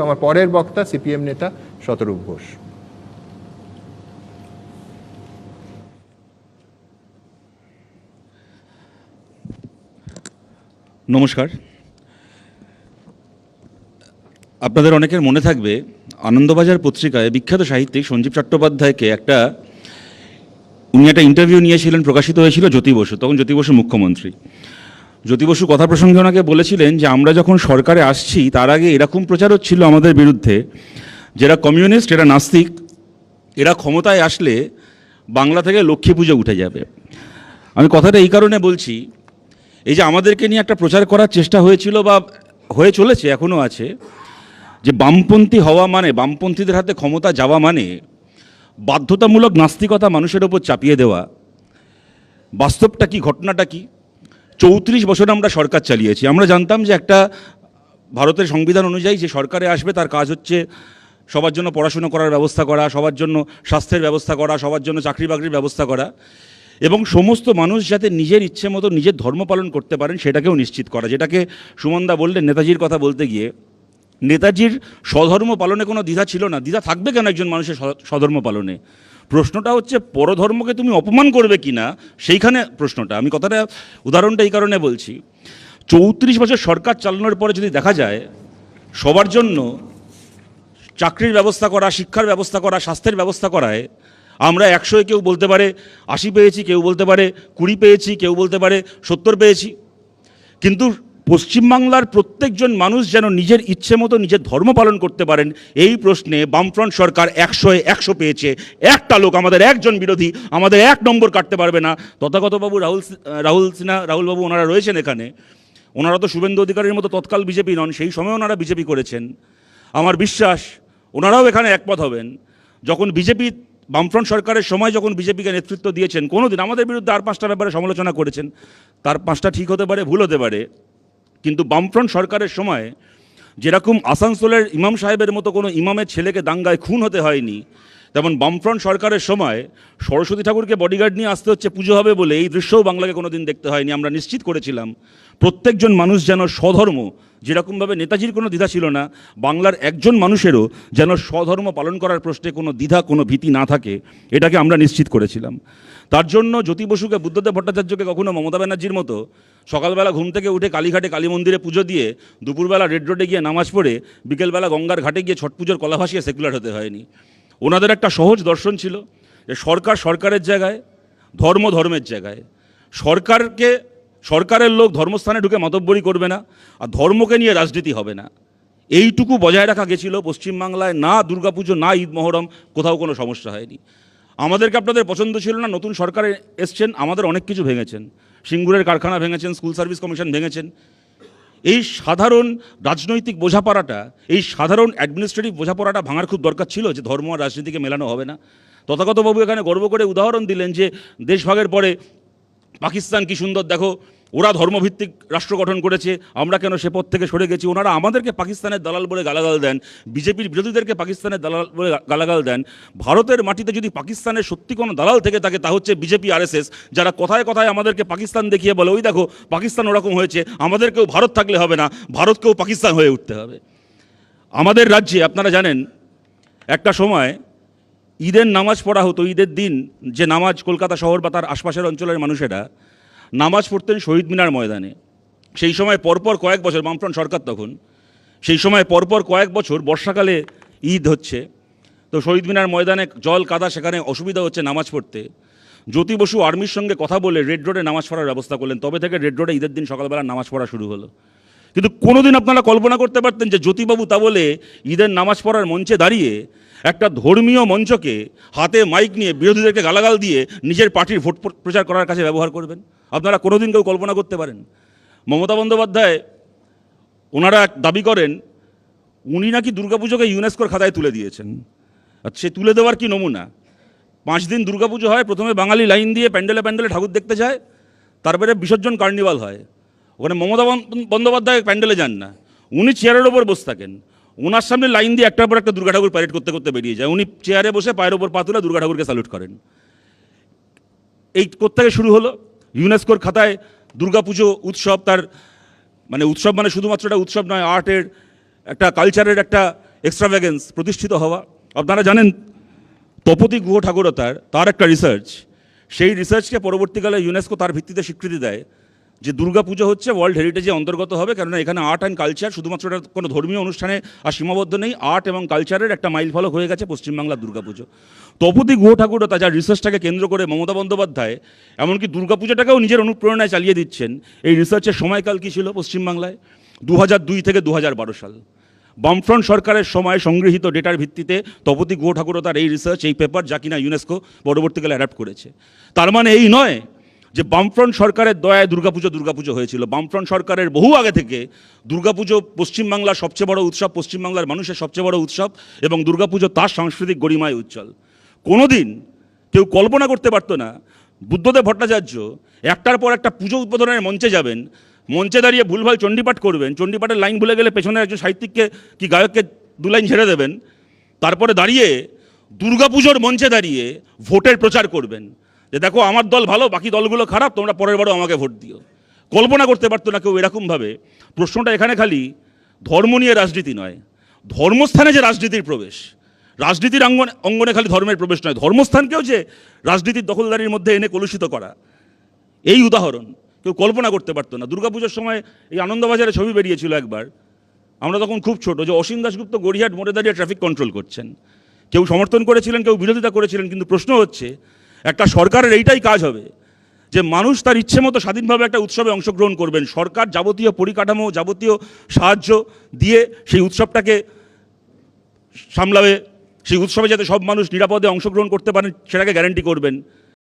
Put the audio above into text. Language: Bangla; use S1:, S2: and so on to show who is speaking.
S1: আমার পরের বক্তা সিপিএম নেতা শতরূপ ঘোষ।
S2: নমস্কার। আপনাদের অনেকের মনে থাকবে, আনন্দবাজার পত্রিকায় বিখ্যাত সাহিত্যিক সঞ্জীব চট্টোপাধ্যায়কে একটা, উনি একটা ইন্টারভিউ নিয়েছিলেন, প্রকাশিত হয়েছিল জ্যোতি বসু, তখন জ্যোতি বসু মুখ্যমন্ত্রী। জ্যোতি বসু কথা প্রসঙ্গে ওনাকে বলেছিলেন যে আমরা যখন সরকারে আসছি, তার আগে এরকম প্রচার হচ্ছিল আমাদের বিরুদ্ধে, যারা কমিউনিস্ট, এরা নাস্তিক, এরা ক্ষমতায় আসলে বাংলা থেকে লক্ষ্মী পুজো উঠে যাবে। আমি কথাটা এই কারণে বলছি, এই যে আমাদেরকে নিয়ে একটা প্রচার করার চেষ্টা হয়েছিল বা হয়ে চলেছে এখনও আছে, যে বামপন্থী হওয়া মানে বামপন্থীদের হাতে ক্ষমতা যাওয়া মানে বাধ্যতামূলক নাস্তিকতা মানুষের ওপর চাপিয়ে দেওয়া। বাস্তবটা কি, ঘটনাটা কি? চৌত্রিশ বছর আমরা সরকার চালিয়েছি। আমরা জানতাম যে একটা ভারতের সংবিধান অনুযায়ী যে সরকারে আসবে, তার কাজ হচ্ছে সবার জন্য পড়াশুনো করার ব্যবস্থা করা, সবার জন্য স্বাস্থ্যের ব্যবস্থা করা, সবার জন্য চাকরি বাকরির ব্যবস্থা করা এবং সমস্ত মানুষ যাতে নিজের ইচ্ছে মতো নিজের ধর্ম পালন করতে পারেন, সেটাকেও নিশ্চিত করা। যেটাকে সুমনদা বললেন নেতাজির কথা বলতে গিয়ে, নেতাজির স্বধর্ম পালনে কোনো দ্বিধা ছিল না। দ্বিধা থাকবে কেন একজন মানুষের স্ব- স্বধর্ম পালনে? প্রশ্নটা হচ্ছে পরধর্মকে তুমি অপমান করবে কি না সেইখানে প্রশ্নটা। আমি কথাটা, উদাহরণটা এই কারণে বলছি। চৌত্রিশ বছর সরকার চালানোর পরে যদি দেখা যায়, সবার জন্য চাকরির ব্যবস্থা করা, শিক্ষার ব্যবস্থা করা, স্বাস্থ্যের ব্যবস্থা করায়, আমরা একশোয় কেউ বলতে পারে আশি পেয়েছি, কেউ বলতে পারে কুড়ি পেয়েছি, কেউ বলতে পারে সত্তর পেয়েছি। কিন্তু পশ্চিমবাংলার প্রত্যেকজন মানুষ যেন নিজের ইচ্ছে মতো নিজের ধর্ম পালন করতে পারেন, এই প্রশ্নে বামফ্রন্ট সরকার একশোয় একশো পেয়েছে। একটা লোক, আমাদের একজন বিরোধী, আমাদের এক নম্বর কাটতে পারবে না। তথাগতবাবু রাহুল রাহুল সিনহা, রাহুলবাবু ওনারা রয়েছেন এখানে। ওনারা তো শুভেন্দু অধিকারীর মতো তৎকাল বিজেপি নন, সেই সময় ওনারা বিজেপি করেছেন। আমার বিশ্বাস, ওনারাও এখানে একমত হবেন। যখন বিজেপি বামফ্রন্ট সরকারের সময় যখন বিজেপিকে নেতৃত্ব দিয়েছেন, কোনোদিন আমাদের বিরুদ্ধে আর পাঁচটা ব্যাপারে সমালোচনা করেছেন। তার পাঁচটা ঠিক হতে পারে, ভুল হতে পারে। কিন্তু বামফ্রন্ট সরকারের সময় যেরকম আসানসোলের ইমাম সাহেবের মতো কোনো ইমামের ছেলেকে দাঙ্গায় খুন হতে হয়নি, তেমন বামফ্রন্ট সরকারের সময় সরস্বতী ঠাকুরকে বডিগার্ড নিয়ে আসতে হচ্ছে, পুজো হবে বলে এই দৃশ্যও বাংলাকে কোনোদিন দেখতে হয়নি। আমরা নিশ্চিত করেছিলাম, প্রত্যেকজন মানুষ যেন স্বধর্ম, যেরকমভাবে নেতাজির কোনো দ্বিধা ছিল না, বাংলার একজন মানুষেরও যেন স্বধর্ম পালন করার প্রশ্নে কোনো দ্বিধা, কোনো ভীতি না থাকে, এটাকে আমরা নিশ্চিত করেছিলাম। তার জন্য জ্যোতি বসুকে, বুদ্ধদেব ভট্টাচার্যকে, কখনো মমতা ব্যানার্জির মতো সকালবেলা ঘুম থেকে উঠে কালীঘাটে কালী মন্দিরে পুজো দিয়ে দুপুরবেলা রেড রোডে গিয়ে নামাজ পড়ে বিকেলবেলা গঙ্গার ঘাটে গিয়ে ছট পুজোর কলা ভাসিয়ে সেকুলার হতে হয়নি। ওনাদের একটা সহজ দর্শন ছিল যে সরকার সরকারের জায়গায়, ধর্ম ধর্মের জায়গায়। সরকারকে, সরকারের লোক ধর্মস্থানে ঢুকে মতব্বরি করবে না, আর ধর্মকে নিয়ে রাজনীতি হবে না। এইটুকু বজায় রাখা গেছিল পশ্চিমবাংলায়, না দুর্গাপুজো, না ঈদ মহরম, কোথাও কোনো সমস্যা হয়নি। আমাদেরকে আপনাদের পছন্দ ছিল না, নতুন সরকারে এসছেন, আমাদের অনেক কিছু ভেঙেছেন। সিঙ্গুরের কারখানা ভেঙেছেন, স্কুল সার্ভিস কমিশন ভেঙেছেন। এই সাধারণ রাজনৈতিক বোঝাপড়াটা, এই সাধারণ অ্যাডমিনিস্ট্রেটিভ বোঝাপড়াটা ভাঙার খুব দরকার ছিল যে ধর্ম আর রাজনীতিকে মেলানো হবে না। তথাগতবাবু এখানে গর্ব করে উদাহরণ দিলেন যে দেশভাগের পরে পাকিস্তান কি সুন্দর, দেখো ওরা ধর্মভিত্তিক রাষ্ট্র গঠন করেছে, আমরা কেন সে পথ থেকে সরে গেছি? ওনারা আমাদেরকে পাকিস্তানের দালাল বলে গালাগাল দেন, বিজেপির বিরোধীদেরকে পাকিস্তানের দালাল বলে গালাগাল দেন। ভারতের মাটিতে যদি পাকিস্তানের সত্যি কোনো দালাল থেকে থাকে, তা হচ্ছে বিজেপি, আরএসএস, যারা কথায় কথায় আমাদেরকে পাকিস্তান দেখিয়ে বলে, ওই দেখো, পাকিস্তান ওরকম হয়েছে, আমাদেরকেও ভারত থাকলে হবে না, ভারতকেও পাকিস্তান হয়ে উঠতে হবে। আমাদের রাজ্যে, আপনারা জানেন, একটা সময় ঈদের নামাজ পড়া হতো, ঈদের দিন যে নামাজ কলকাতা শহর বা তার আশপাশের অঞ্চলের মানুষেরা নামাজ পড়তেন শহীদ মিনার ময়দানে। সেই সময় পরপর কয়েক বছর, বামফ্রন্ট সরকার তখন, সেই সময় পরপর কয়েক বছর বর্ষাকালে ঈদ হচ্ছে। তো শহীদ মিনার ময়দানে জল, কাদা, সেখানে অসুবিধা হচ্ছে নামাজ পড়তে। জ্যোতি বসু আর্মির সঙ্গে কথা বলে রেড রোডে নামাজ পড়ার ব্যবস্থা করলেন। তবে থেকে রেড রোডে ঈদের দিন সকালবেলা নামাজ পড়া শুরু হলো। কিন্তু কোনোদিন আপনারা কল্পনা করতে পারতেন যে জ্যোতিবাবু তা বলে ঈদের নামাজ পড়ার মঞ্চে দাঁড়িয়ে একটা ধর্মীয় মঞ্চকে হাতে মাইক নিয়ে বিরোধীদেরকে গালাগাল দিয়ে নিজের পার্টির ভোট প্র- প্রচার করার কাছে ব্যবহার করবেন? আপনারা কোনোদিন কেউ কল্পনা করতে পারেন? মমতা বন্দ্যোপাধ্যায় ওনারা দাবি করেন, উনি নাকি দুর্গাপুজোকে ইউনেস্কোর খাতায় তুলে দিয়েছেন। সে তুলে দেওয়ার কি নমুনা? পাঁচ দিন দুর্গাপুজো হয়, প্রথমে বাঙালি লাইন দিয়ে প্যান্ডেলে প্যান্ডেলে ঠাকুর দেখতে যায়, তারপরে বিসর্জন কার্নিভাল হয়। ওখানে মমতা বন্দ- বন্দ্যোপাধ্যায় প্যান্ডেলে যান না। উনি চেয়ারের ওপর বসে থাকেন। ওনার সামনে লাইন দিয়ে একটার পর একটা দুর্গা ঠাকুর প্যারেড করতে করতে বেরিয়ে যায়। উনি চেয়ারে বসে পায়ের ওপর পা তুলে দুর্গা ঠাকুরকে স্যালুট করেন। এই কোত্থেকে শুরু হলো? ইউনেস্কোর খাতায় দুর্গাপুজো উৎসব তার মানে উৎসব মানে শুধুমাত্র একটা উৎসব নয়, আর্টের একটা কালচারের একটা এক্সট্রাভ্যাগেন্স প্রতিষ্ঠিত হওয়া। আপনারা জানেন, তপতি গুহ ঠাকুরতার তার একটা রিসার্চ সেই রিসার্চকে পরবর্তীকালে ইউনেস্কো তার ভিত্তিতে স্বীকৃতি দেয়। যে দুর্গাপুজো হচ্ছে ওয়ার্ল্ড হেরিটেজে অন্তর্গত হবে, কেননা এখানে আর্ট অ্যান্ড কালচার শুধুমাত্র এটা কোনো ধর্মীয় অনুষ্ঠানে আর সীমাবদ্ধ নেই। আর্ট এবং কালচারের একটা মাইল ফলক হয়ে গেছে পশ্চিমবাংলার দুর্গাপুজো তপতি গুহ ঠাকুরতা যার রিসার্চটাকে কেন্দ্র করে মমতা বন্দ্যোপাধ্যায় এমনকি দুর্গাপুজোটাকেও নিজের অনুপ্রেরণায় চালিয়ে দিচ্ছেন। এই রিসার্চের সময়কাল কী ছিল পশ্চিমবাংলায়? দু হাজার দুই থেকে দু হাজার বারো সাল। বামফ্রন্ট সরকারের সময় সংগৃহীত ডেটার ভিত্তিতে তপতি গুহ ঠাকুরতার এই রিসার্চ এই পেপার যা কিনা ইউনেস্কো পরবর্তীকালে অ্যাডাপ্ট করেছে। তার মানে এই নয় যে বামফ্রন্ট সরকারের দয়ায় দুর্গাপুজো দুর্গাপুজো হয়েছিল। বামফ্রন্ট সরকারের বহু আগে থেকে দুর্গাপুজো পশ্চিমবাংলার সবচেয়ে বড় উৎসব, পশ্চিমবাংলার মানুষের সবচেয়ে বড় উৎসব এবং দুর্গাপুজো তার সাংস্কৃতিক গরিমায় উজ্জ্বল। কোনোদিন কেউ কল্পনা করতে পারতো না, বুদ্ধদেব ভট্টাচার্য একটার পর একটা পুজো উদ্বোধনের মঞ্চে যাবেন, মঞ্চে দাঁড়িয়ে ভুলভাল চণ্ডীপাঠ করবেন, চণ্ডীপাঠের লাইন ভুলে গেলে পেছনে একজন সাহিত্যিককে কি গায়ককে দু লাইন ছেড়ে দেবেন, তারপরে দাঁড়িয়ে দুর্গাপুজোর মঞ্চে দাঁড়িয়ে ভোটের প্রচার করবেন। যে দেখো, আমার দল ভালো, বাকি দলগুলো খারাপ, তোমরা পরের বারও আমাকে ভোট দিও। কল্পনা করতে পারতো না কেউ এরকমভাবে। প্রশ্নটা এখানে খালি, ধর্ম নিয়ে রাজনীতি নয়। ধর্মস্থানে যে রাজনীতির প্রবেশ, রাজনীতির অঙ্গনে অঙ্গনে খালি ধর্মের প্রবেশ নয়। ধর্মস্থানকেও যে রাজনীতির দখলদারির মধ্যে এনে কলুষিত করা, এই উদাহরণ কেউ কল্পনা করতে পারতো না। দুর্গাপুজোর সময় এই আনন্দবাজারে ছবি বেরিয়েছিল একবার। আমরা তখন খুব ছোট, যে অসীম দাশগুপ্ত গড়িয়াট মোড়ে দাঁড়িয়ে ট্রাফিক কন্ট্রোল করছেন। কেউ সমর্থন করেছিলেন, কেউ বিরোধিতা করেছিলেন, কিন্তু প্রশ্ন হচ্ছে একটা সরকারের এইটাই কাজ হবে যে মানুষ তার ইচ্ছে মতো স্বাধীনভাবে একটা উৎসবে অংশগ্রহণ করবেন। সরকার যাবতীয় পরিকাঠামো, যাবতীয় সাহায্য দিয়ে সেই উৎসবটাকে সামলাবে। সেই উৎসবে যাতে সব মানুষ নিরাপদে অংশগ্রহণ করতে পারেন, সেটাকে গ্যারান্টি করবেন।